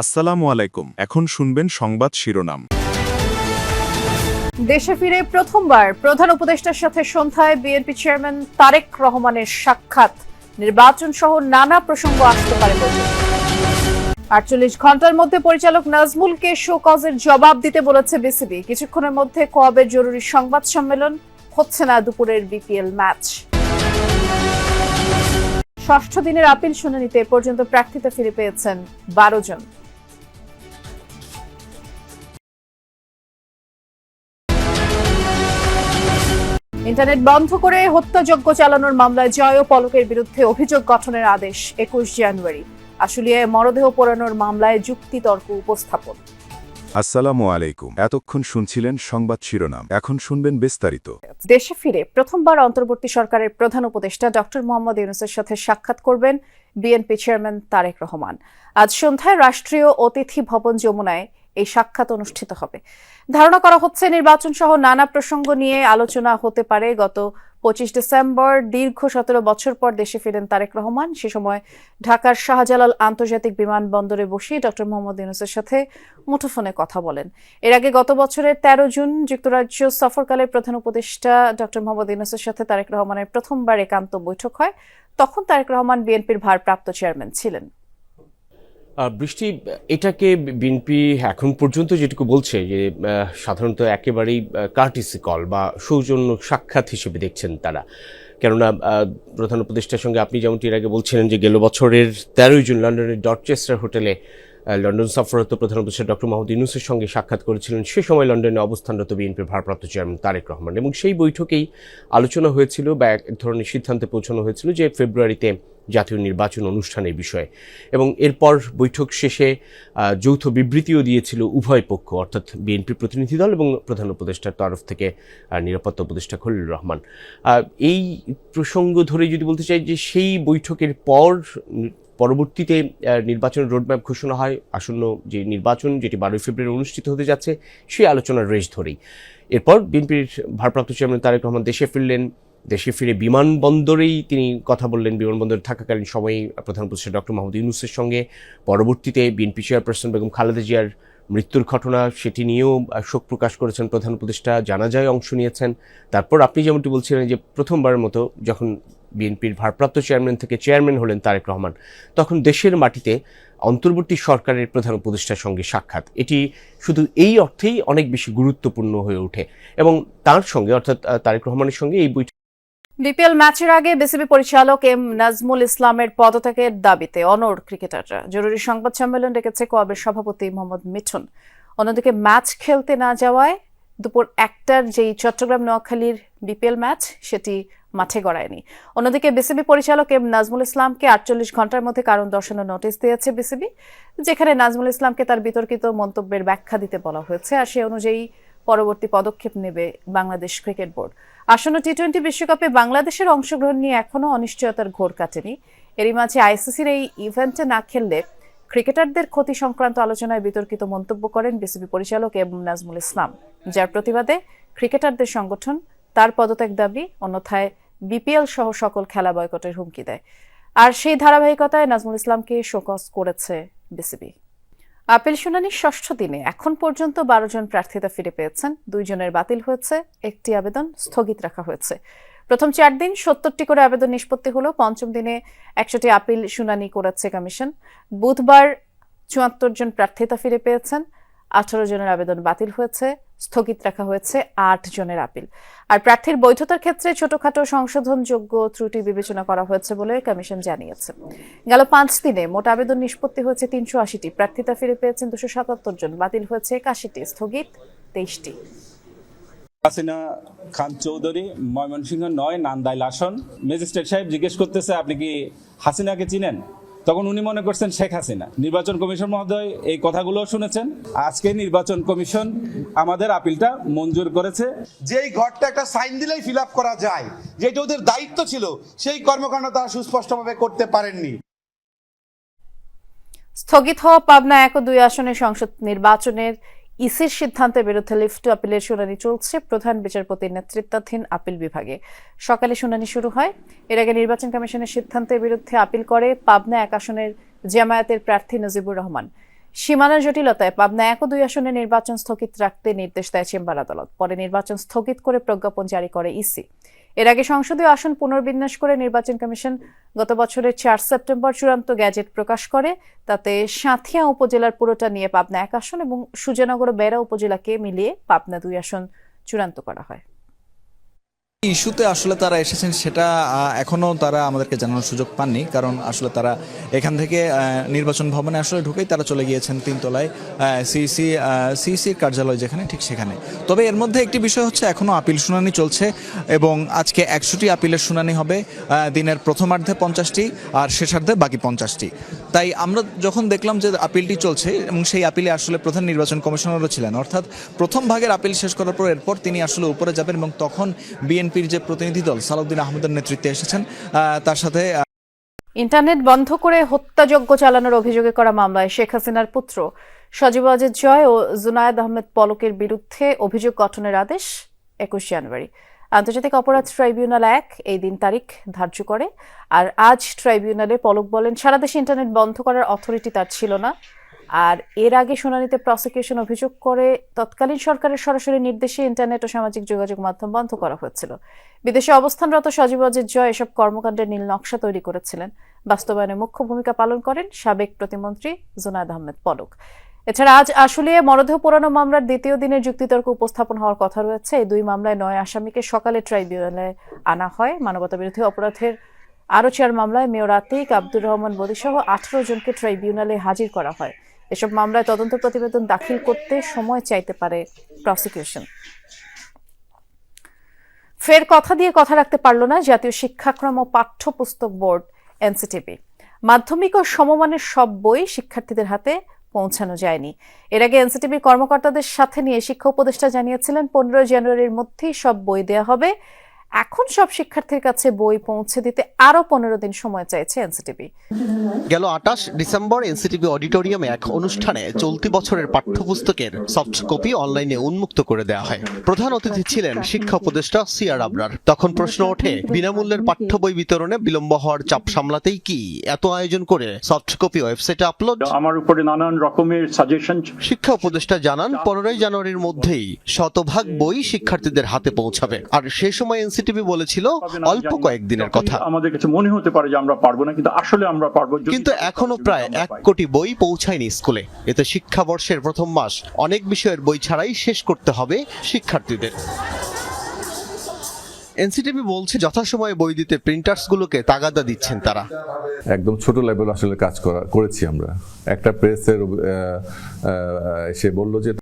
আসসালামু আলাইকুম। এখন শুনবেন সংবাদ শিরোনাম। দেশে ফিরে প্রথমবার প্রধান উপদেষ্টার সাথে সন্ধ্যায় বিএনপি চেয়ারম্যান তারেক রহমানের সাক্ষাৎ। নির্বাচন সহ নানা প্রসঙ্গ আসতে পারে আটচল্লিশ ঘণ্টার মধ্যে পরিচালক নাজমুলকে শো কজের জবাব দিতে বলেছে বিসিবি। কিছুক্ষণের মধ্যে কোয়াবের জরুরি সংবাদ সম্মেলন হচ্ছে না দুপুরের বিপিএল ম্যাচ। ষষ্ঠ দিনের আপিল শুনানিতে পর্যন্ত প্রার্থিতা ফিরে পেয়েছেন বারো জন। ইন্টারনেট বন্ধ করে হত্যাযজ্ঞ চালানোর মামলায় জয় ও পলকের বিরুদ্ধে অভিযোগ গঠনের আদেশ একুশ জানুয়ারি। আশুলিয়ায় মরদেহ পোড়ানোর মামলায় যুক্তিতর্ক উপস্থাপন। আসসালামু আলাইকুম। এতক্ষণ শুনছিলেন সংবাদ শিরোনাম। এখন শুনবেন বিস্তারিত। দেশে ফিরে প্রথমবার অন্তর্বর্তী সরকারের প্রধান উপদেষ্টা ডক্টর মোহাম্মদ ইউনুসের সাথে সাক্ষাৎ করবেন বিএনপি চেয়ারম্যান তারেক রহমান। আজ সন্ধ্যায় রাষ্ট্রীয় অতিথি ভবন যমুনায় এই সাক্ষাৎ অনুষ্ঠিত হবে। ধারণা করা হচ্ছে নির্বাচন সহ নানা প্রসঙ্গ নিয়ে আলোচনা হতে পারে। গত পঁচিশ ডিসেম্বর দীর্ঘ সতেরো বছর পর দেশে ফিরেন তারেক রহমান। সে সময় ঢাকার শাহজালাল আন্তর্জাতিক বিমানবন্দরে বসে ডক্টর মোহাম্মদ ইউনুসের সাথে মুঠোফোনে কথা বলেন। এর আগে গত বছরের তেরো জুন যুক্তরাজ্য সফরকালে প্রধান উপদেষ্টা ডক্টর মোহাম্মদ ইউনুসের সাথে তারেক রহমানের প্রথমবার একান্ত বৈঠক হয়। তখন তারেক রহমান বিএনপির ভারপ্রাপ্ত চেয়ারম্যান ছিলেন। বৃষ্টি, এটাকে বিএনপি এখন পর্যন্ত যেটুকু বলছে যে সাধারণত একেবারেই কার্টিসি কল বা সৌজন্য সাক্ষাৎ হিসেবে দেখছেন তারা। কেননা প্রধান উপদেষ্টার সঙ্গে আপনি যেমনটি এর আগে বলছিলেন যে, গেল বছরের তেরোই জুন লন্ডনের ডরচেস্টার হোটেলে লন্ডন সফররত প্রধান উপদেষ্টা ডক্টর মাহমুদ ইউনুসের সঙ্গে সাক্ষাৎ করেছিলেন সে সময় লন্ডনে অবস্থানরত বিএনপির ভারপ্রাপ্ত চেয়ারম্যান তারেক রহমান। এবং সেই বৈঠকেই আলোচনা হয়েছিল বা এক ধরনের সিদ্ধান্তে পৌঁছানো হয়েছিল যে, ফেব্রুয়ারিতে জাতীয় নির্বাচন অনুষ্ঠানের বিষয়ে। এবং এরপর বৈঠক শেষে যৌথ বিবৃতিও দিয়েছিল উভয় পক্ষ, অর্থাৎ বিএনপি প্রতিনিধি দল এবং প্রধান উপদেষ্টার তরফ থেকে নিরাপত্তা উপদেষ্টা খলিলুর রহমান। এই প্রসঙ্গ ধরে যদি বলতে চাই যে সেই বৈঠকের পর, পরবর্তীতে নির্বাচন রোডম্যাপ ঘোষণা হয়, আসন্ন যে নির্বাচন যেটি বারোই ফেব্রুয়ারি অনুষ্ঠিত হতে যাচ্ছে, সেই আলোচনার রেশ ধরেই। এরপর বিএনপির ভারপ্রাপ্ত চেয়ারম্যান তারেক রহমান দেশে ফিরলেন দেশে ফিরে বিমানবন্দরেই তিনি কথা বললেন। বিমানবন্দরে থাকাকালীন সময়ে প্রধান উপদেষ্টা ডক্টর মাহমুদ ইউনুসের সঙ্গে। পরবর্তীতে বিএনপি চেয়ারপারসন বেগম খালেদা জিয়ার মৃত্যুর ঘটনা, সেটি নিয়েও শোক প্রকাশ করেছেন প্রধান উপদেষ্টা, জানাজায় অংশ নিয়েছেন। তারপর আপনি যেমনটি বলছিলেন যে, প্রথমবারের মতো যখন বিএনপির ভারপ্রাপ্ত চেয়ারম্যান থেকে চেয়ারম্যান হলেন তারেক রহমান, তখন দেশের মাটিতে অন্তর্বর্তী সরকারের প্রধান উপদেষ্টার সঙ্গে সাক্ষাৎ। এটি শুধু এই অর্থেই অনেক বেশি গুরুত্বপূর্ণ হয়ে ওঠে এবং তার সঙ্গে, অর্থাৎ তারেক রহমানের সঙ্গে এই বৈঠক বিপিএল ম্যাচের আগে বিসিবি পরিচালক এম নাজমুল ইসলামের পদত্যাগের দাবিতে অনড় ক্রিকেটাররা জরুরি সংবাদ সম্মেলন ডেকেছে কোয়াবের সভাপতি মোহাম্মদ মিঠুন। অন্যদিকে ম্যাচ খেলতে না যাওয়ায় দুপুর একটার যেই চট্টগ্রাম নোয়াখালীর বিপিএল ম্যাচ, সেটি মাঠে গড়ায়নি। অন্যদিকে বিসিবি পরিচালক এম নাজমুল ইসলামকে আটচল্লিশ ঘণ্টার মধ্যে কারণ দর্শানোর নোটিশ দিয়েছে বিসিবি, যেখানে নাজমুল ইসলামকে তার বিতর্কিত মন্তব্যের ব্যাখ্যা দিতে বলা হয়েছে, আর সে অনুযায়ী পরবর্তী পদক্ষেপ নেবে বাংলাদেশ ক্রিকেট বোর্ড। আসন্ন টি টোয়েন্টি বিশ্বকাপে বাংলাদেশের অংশগ্রহণ নিয়ে এখনও অনিশ্চয়তার ঘোর কাটেনি। এরই মাঝে আইসিসির এই ইভেন্টে না খেললে ক্রিকেটারদের ক্ষতি সংক্রান্ত আলোচনায় বিতর্কিত মন্তব্য করেন বিসিবি পরিচালক এবং নাজমুল ইসলাম। যার প্রতিবাদে ক্রিকেটারদের সংগঠন তার পদত্যাগ দাবি, অন্যথায় বিপিএল সহ সকল খেলা বয়কটের হুমকি দেয়। আর সেই ধারাবাহিকতায় নাজমুল ইসলামকে শোকজ করেছে বিসিবি। আপিল শুনানির ষষ্ঠ দিনে এখন পর্যন্ত বারো জন প্রার্থিতা ফিরে পেয়েছেন। দুইজনের বাতিল হয়েছে। একটি আবেদন স্থগিত রাখা হয়েছে। প্রথম চার দিন সত্তরটি করে আবেদন নিষ্পত্তি হলো। পঞ্চম দিনে একশোটি আপিল শুনানি করেছে কমিশন। বুধবার চুয়াত্তর জন প্রার্থিতা ফিরে পেয়েছেন। আঠারো জনের আবেদন বাতিল হয়েছে, স্থগিত রাখা হয়েছে আট জনের আপিল। আর প্রার্থীর বৈধতার ক্ষেত্রে ছোটখাটো সংশোধনযোগ্য ত্রুটি বিবেচনা করা হয়েছে বলে কমিশন জানিয়েছে। গেল পাঁচ দিনে মোট আবেদন নিষ্পত্তি হয়েছে তিনশো আশিটি। প্রার্থিতা ফিরে পেয়েছেন দুশো সাতাত্তর জন। বাতিল হয়েছে একাশিটি। স্থগিত তেইশটি। হাসিনা খান চৌধুরী, ময়মনসিংহ নয়, নান্দাইল আসন। ম্যাজিস্ট্রেট সাহেব জিজ্ঞেস করতেছে, আপনি কি হাসিনাকে চিনেন? তখন উনি মনে করছেন শেখ হাসিনা। নির্বাচন কমিশন মহোদয় এই কথাগুলো শুনেছেন। আজকে নির্বাচন কমিশন আমাদের আপিলটা মঞ্জুর করেছে। যেই ঘরটা একটা সাইন দিলেই ফিল আপ করা যায় যেটা ওদের দায়িত্ব ছিল সেই কর্মকাণ্ড তারা সুস্পষ্টভাবে করতে পারেননি। স্থগিত হওয়া পাবনা এক দুই আসনে সংসদ নির্বাচনের ইসির সিদ্ধান্তের বিরুদ্ধে লিফট আপিলের শুনানি চলছে। প্রধান বিচারপতির নেতৃত্বাধীন আপিল বিভাগে। সকালে শুনানি শুরু হয়। এর আগে নির্বাচন কমিশনের সিদ্ধান্তের বিরুদ্ধে আপিল করে পাবনা এক আসনের জামায়াতের প্রার্থী নজিবুর রহমান। সীমানার জটিলতায় পাবনা এক ও দুই আসনে নির্বাচন স্থগিত রাখতে নির্দেশ দেয় চেম্বার আদালত। পরে নির্বাচন স্থগিত করে প্রজ্ঞাপন জারি করে ইসি। এর আগে সংসদীয় আসন পুনর্বিন্যাস করে নির্বাচন কমিশন গত বছরের চার সেপ্টেম্বর চূড়ান্ত গ্যাজেট প্রকাশ করে। তাতে সাঁথিয়া উপজেলার পুরোটা নিয়ে পাবনা এক আসন এবং সুজানগর বেড়া উপজেলাকে মিলিয়ে পাবনা দুই আসন চূড়ান্ত করা হয়। ইস্যুতে আসলে তারা এসেছেন সেটা এখনও তারা আমাদেরকে জানানোর সুযোগ পাননি। কারণ আসলে তারা এখান থেকে নির্বাচন ভবনে আসলে ঢুকেই তারা চলে গিয়েছেন তিনতলায় সিসি সিইসির কার্যালয় যেখানে, ঠিক সেখানে। তবে এর মধ্যে একটি বিষয় হচ্ছে এখনও আপিল শুনানি চলছে এবং আজকে একশোটি আপিলের শুনানি হবে দিনের প্রথমার্ধে পঞ্চাশটি আর শেষার্ধে বাকি পঞ্চাশটি। তাই আমরা যখন দেখলাম যে আপিলটি চলছে এবং সেই আপিলে আসলে প্রধান নির্বাচন কমিশনারও ছিলেন, অর্থাৎ প্রথম ভাগের আপিল শেষ করার পর এরপর তিনি আসলে উপরে যাবেন এবং তখন বিএনপির যে প্রতিনিধি দল সালাউদ্দিন আহমেদের নেতৃত্বে এসেছেন তার সাথে ইন্টারনেট বন্ধ করে হত্যাযজ্ঞ চালানোর অভিযোগে করা মামলায় শেখ হাসিনার পুত্র সজীব আজিজ জয় ও জুনায়েদ আহমেদ পলকের বিরুদ্ধে অভিযোগ গঠনের আদেশ একুশ জানুয়ারি। আন্তর্জাতিক অপরাধ ট্রাইব্যুনাল এক এই দিন তারিখ ধার্য করে। আর আজ ট্রাইব্যুনালে পলক বলেন, সারা দেশে ইন্টারনেট বন্ধ করার অথরিটি তার ছিল না। আর এর আগে শুনানিতে প্রসিকিউশন অভিযোগ করে তৎকালীন সরকারের সরাসরি নির্দেশে ইন্টারনেট ও সামাজিক যোগাযোগ মাধ্যম বন্ধ করা হয়েছিল। বিদেশে অবস্থানরত সজীব অজিত জয় এসব কর্মকাণ্ডের নীল নকশা তৈরি করেছিলেন। বাস্তবায়নে মুখ্য ভূমিকা পালন করেন সাবেক প্রতিমন্ত্রী জোনায়দ আহমেদ পলক। এছাড়া আজ আসলে মরদেহ পোড়ানো মামলার দ্বিতীয় দিনের যুক্তিতর্ক উপস্থাপন হওয়ার কথা রয়েছে। এই দুই মামলায় নয় আসামিকে সকালে ট্রাইব্যুনালে আনা হয়। মানবতা বিরোধী অপরাধের আরও চার মামলায় মেয়র আতিক আব্দুর রহমান বদিসহ আঠারো জনকে ট্রাইব্যুনালে হাজির করা হয়। এসব মামলায় তদন্ত প্রতিবেদন দাখিল করতে সময় চাইতে পারে প্রসিকিউশন। ফের কথা দিয়ে কথা রাখতে পারল না জাতীয় শিক্ষাক্রম ও পাঠ্যপুস্তক বোর্ড এনসিটিভি মাধ্যমিক ও সমমানের সব বই শিক্ষার্থীদের হাতে পৌঁছানো যায়নি। এর আগে এনসিটিভির কর্মকর্তাদের সাথে নিয়ে শিক্ষা উপদেষ্টা জানিয়েছিলেন, পনেরোই জানুয়ারির মধ্যেই সব বই দেওয়া হবে। এখন সব শিক্ষার্থীর কাছে বই পৌঁছে দিতে আরও পনেরো দিন সময় চাইছে এনসিটিভি গেল আটাশ ডিসেম্বর এনসিটিভি অডিটোরিয়ামে এক অনুষ্ঠানে চলতি বছরের পাঠ্যপুস্তকের সফট কপি অনলাইনে উন্মুক্ত করে দেওয়া হয়। প্রধান অতিথি ছিলেন শিক্ষা উপদেষ্টা সিআর আবরার। তখন প্রশ্ন ওঠে বিনামূল্যের পাঠ্য বই বিতরণে বিলম্ব হওয়ার চাপ সামলাতেই কি এত আয়োজন করে সফট কপি ওয়েবসাইটে আপলোড? আমার উপরে নানান রকমের সাজেশন শিক্ষা উপদেষ্টা জানান পনেরোই জানুয়ারির মধ্যেই শতভাগ বই শিক্ষার্থীদের হাতে পৌঁছাবে। আর সে সময় এনসিটিভি বলেছিল অল্প কয়েকদিনের কথা। আমাদের কাছে মনে হতে পারে যে আমরা পারব না কিন্তু আসলে আমরা পারব কিন্তু এখনও প্রায় এক কোটি বই পৌঁছায়নি স্কুলে। এতে শিক্ষাবর্ষের প্রথম মাস। অনেক বিষয়ের বই ছাড়াই শেষ করতে হবে শিক্ষার্থীদের। এনসিটিভি বলছে যথাসময়ে বই দিতে প্রিন্টার্স গুলোকে তাগাদা দিচ্ছেন তারা। একদম ছোট লেভেল আসলে কাজ করা করেছি আমরা। একটা প্রেসের সে বলল যে